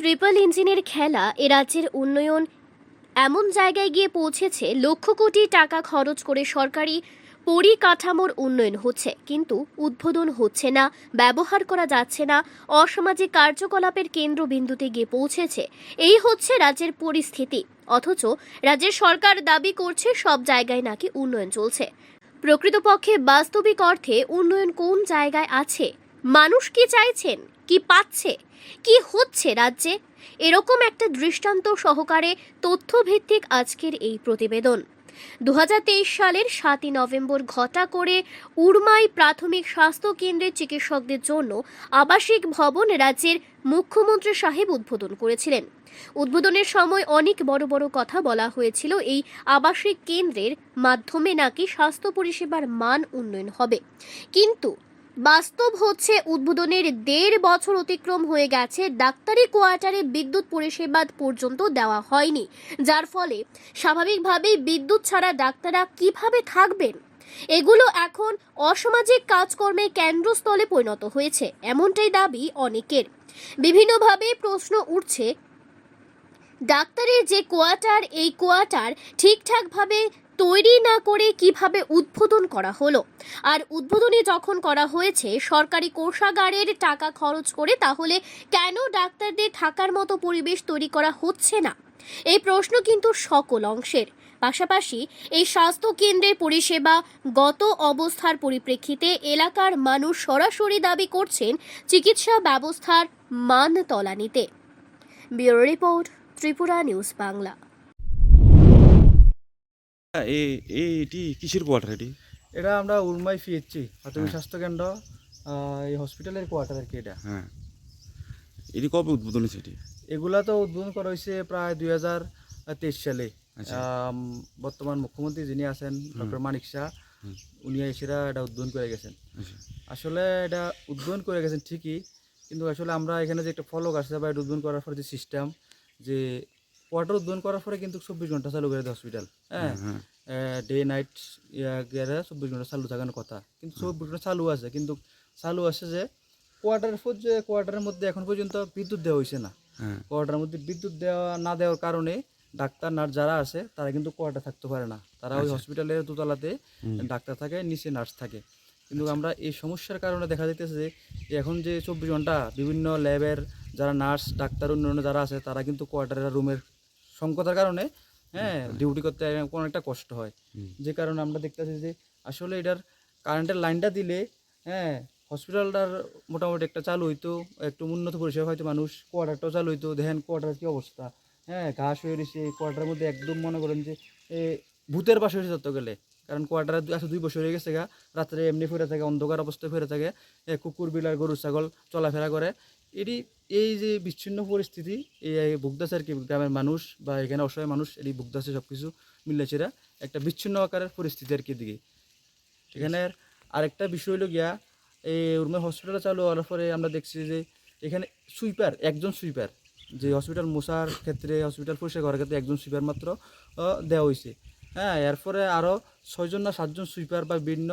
Triple ইঞ্জিনের খেলা এ রাজ্যের উন্নয়ন এমন জায়গায় গিয়ে পৌঁছেছে, লক্ষ কোটি টাকা খরচ করে সরকারি পরিকাঠামোর উন্নয়ন হচ্ছে। কিন্তু উদ্বোধন হচ্ছে না, ব্যবহার করা যাচ্ছে না, অসামাজিক কার্যকলাপের কেন্দ্রবিন্দুতে গিয়ে পৌঁছেছে। এই হচ্ছে রাজ্যের পরিস্থিতি। অথচ রাজ্যের সরকার দাবি করছে সব জায়গায় নাকি উন্নয়ন চলছে। প্রকৃতপক্ষে বাস্তবিক অর্থে উন্নয়ন কোন জায়গায় আছে? মানুষ কি চাইছেন? কি পাচ্ছে? কি হচ্ছে রাজ্যে? এরকম একটা দৃষ্টান্ত সহকারে তথ্যভিত্তিক আজকের এই প্রতিবেদন। দু হাজার তেইশ সালের সাতই নভেম্বর ঘটা করে উড়মাই প্রাথমিক স্বাস্থ্য কেন্দ্রের চিকিৎসকদের জন্য আবাসিক ভবন রাজ্যের মুখ্যমন্ত্রী সাহেব উদ্বোধন করেছিলেন। উদ্বোধনের সময় অনেক বড় বড় কথা বলা হয়েছিল এই আবাসিক কেন্দ্রের মাধ্যমে নাকি স্বাস্থ্য পরিষেবার মান উন্নয়ন হবে। কিন্তু বাস্তব হচ্ছে উদ্বোধনের দেড় বছর অতিক্রম হয়ে গেছে, ডাক্তারি কোয়ার্টারে বিদ্যুৎ পরিষেবা পর্যন্ত দেওয়া হয়নি। যার ফলে স্বাভাবিকভাবেই বিদ্যুৎ ছাড়া ডাক্তাররা কীভাবে থাকবেন? এগুলো এখন অসামাজিক কাজকর্মে কেন্দ্রস্থলে পরিণত হয়েছে, এমনটাই দাবি অনেকের। বিভিন্নভাবে প্রশ্ন উঠছে, ডাক্তারের যে কোয়ার্টার, এই কোয়ার্টার ঠিকঠাকভাবে তৈরি না করে কীভাবে উদ্বোধন করা হলো? আর উদ্বোধনী যখন করা হয়েছে, সরকারি কোষাগারের টাকা খরচ করে তাহলে কেন ডাক্তারদের থাকার মতো পরিবেশ তৈরি করা হচ্ছে না? এই প্রশ্ন কিন্তু সকল অংশের। পাশাপাশি এই স্বাস্থ্য কেন্দ্রের পরিষেবা গত অবস্থার পরিপ্রেক্ষিতে এলাকার মানুষ সরাসরি দাবি করছেন চিকিৎসা ব্যবস্থার মান তলানিতে bureau report Tripura news Bangla. এটি কিসের কোয়ার্টার এটি? এটা আমরা উলমাই পিএইচি প্রাথমিক হ্যাঁ। স্বাস্থ্য কেন্দ্র আহ, এই হসপিটালের কোয়ার্টার আর কি এটা। হ্যাঁ। এটি কবে উদ্বোধন হয়েছে এটি? এগুলা তো উদ্বোধন করা হয়েছে প্রায় দুই হাজার তেইশ সালে। আচ্ছা। বর্তমান মুখ্যমন্ত্রী যিনি আছেন ডক্টর মানিক শাহ উনি এসেরা এটা উদ্বোধন করে গেছেন। আচ্ছা। আসলে এটা উদ্বোধন করে গেছেন ঠিকই কিন্তু আসলে আমরা এখানে যে একটা ফলক আছে বা এটা উদ্বোধন করার পরে যে সিস্টেম যে কোয়ার্টার উদ্বোধন করার পরে কিন্তু চব্বিশ ঘণ্টা চালু করে দেয় হসপিটাল হ্যাঁ? হ্যাঁ ডে নাইট গিয়ারে চব্বিশ ঘণ্টা চালু থাকার কথা। কিন্তু চব্বিশ ঘণ্টা চালু আছে কিন্তু চালু আছে যে কোয়ার্টার কোয়ার্টারের মধ্যে এখন পর্যন্ত বিদ্যুৎ দেওয়া হয়েছে না। হ্যাঁ। কোয়ার্টারের মধ্যে বিদ্যুৎ দেওয়া না দেওয়ার কারণে ডাক্তার নার্স যারা আছে তারা কিন্তু কোয়ার্টার থাকতে পারে না। তারা ওই হসপিটালের দোতলাতে ডাক্তার থাকে নিচে নার্স থাকে। কিন্তু আমরা এই সমস্যার কারণে দেখা যাইতেছে যে এখন যে চব্বিশ ঘণ্টা বিভিন্ন ল্যাবের যারা নার্স ডাক্তার অন্যান্য যারা আছে তারা কিন্তু কোয়ার্টারের রুমের সংকটের কারণে হ্যাঁ ডিউটি করতে অনেকটা কষ্ট হয়। যে কারণে আমরা দেখতেছি যে আসলে এটার কারেন্টের লাইনটা দিলে হ্যাঁ হসপিটালটার মোটামুটি একটা চালু হইতো একটু উন্নত পরিষেবা হয়তো মানুষ কোয়ার্টারটাও চালু হইতো দেখেন কোয়ার্টার কী অবস্থা। হ্যাঁ ঘাস হয়ে রয়েছে কোয়ার্টারের মধ্যে একদম মনে করেন যে এ, ভূতের পাশে হয়েছে তত গেলে কারণ কোয়ার্টারে আছে দুই বছর হয়ে গেছে গা রাত্রে এমনি ফিরে থাকে অন্ধকার অবস্থায় ফিরে থাকে কুকুর বিলার গরু ছাগল চলাফেরা করে। এটি এই যে বিচ্ছিন্ন পরিস্থিতি, এই ভুগদাসে আর কি, গ্রামের মানুষ বা এখানে অসহায় মানুষ এটি ভুগদাসে সব কিছু মিলেছেরা একটা বিচ্ছিন্ন আকারের পরিস্থিতি আর কি দিকে এখানে আরেকটা বিষয় হলো গিয়া, এই উর্মা হসপিটালে চালু হওয়ার পরে আমরা দেখছি যে এখানে সুইপার একজন সুইপার যে হসপিটাল মোশার ক্ষেত্রে হসপিটাল পরিষ্কার করার ক্ষেত্রে একজন সুইপার মাত্র দেওয়া হয়েছে হ্যাঁ এরপরে আরও ছয়জন না সাতজন সুইপার বা বিভিন্ন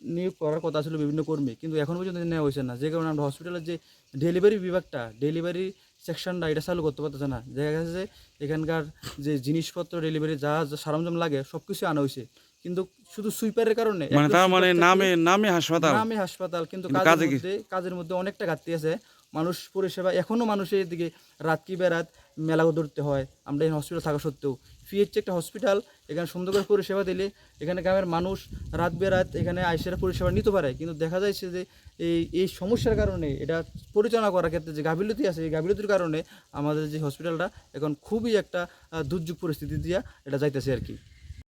নিয়োগ করার কথা ছিল বিভিন্ন কর্মী, কিন্তু এখন পর্যন্ত নেওয়া হয়েছে না। যে কারণে আমরা হসপিটালের যে ডেলিভারি বিভাগটা ডেলিভারি সেকশনটা এটা চালু করতে পারতেছে না। দেখা গেছে যে এখানকার যে জিনিসপত্র ডেলিভারি যা যা সরঞ্জাম লাগে সব কিছু আনা হয়েছে কিন্তু শুধু সুইপারের কারণে মানে তার মানে নামে নামে হাসপাতাল। নামে হাসপাতাল কিন্তু কাজের মধ্যে কাজের মধ্যে অনেকটা ঘাটতি আছে। মানুষ পরিষেবা এখনও মানুষের দিকে রাত কি বেরাত মেলা ধরতে হয়। আমরা এই হসপিটাল থাকা সত্ত্বেও। ফিএইচ একটা হসপিটাল এখানে সুন্দর করে পরিষেবা দিলে এখানে গ্রামের মানুষ রাত বেরাত এখানে আইসেরা পরিষেবা নিতে পারে। কিন্তু দেখা যাচ্ছে যে এই এই সমস্যার কারণে এটা পরিচালনা করার ক্ষেত্রে যে গাফিলতি আছে এই গাফিলতির কারণে আমাদের যে হসপিটালটা এখন খুবই একটা দুর্যোগ পরিস্থিতি দিয়া এটা যাইতেছে আর কি।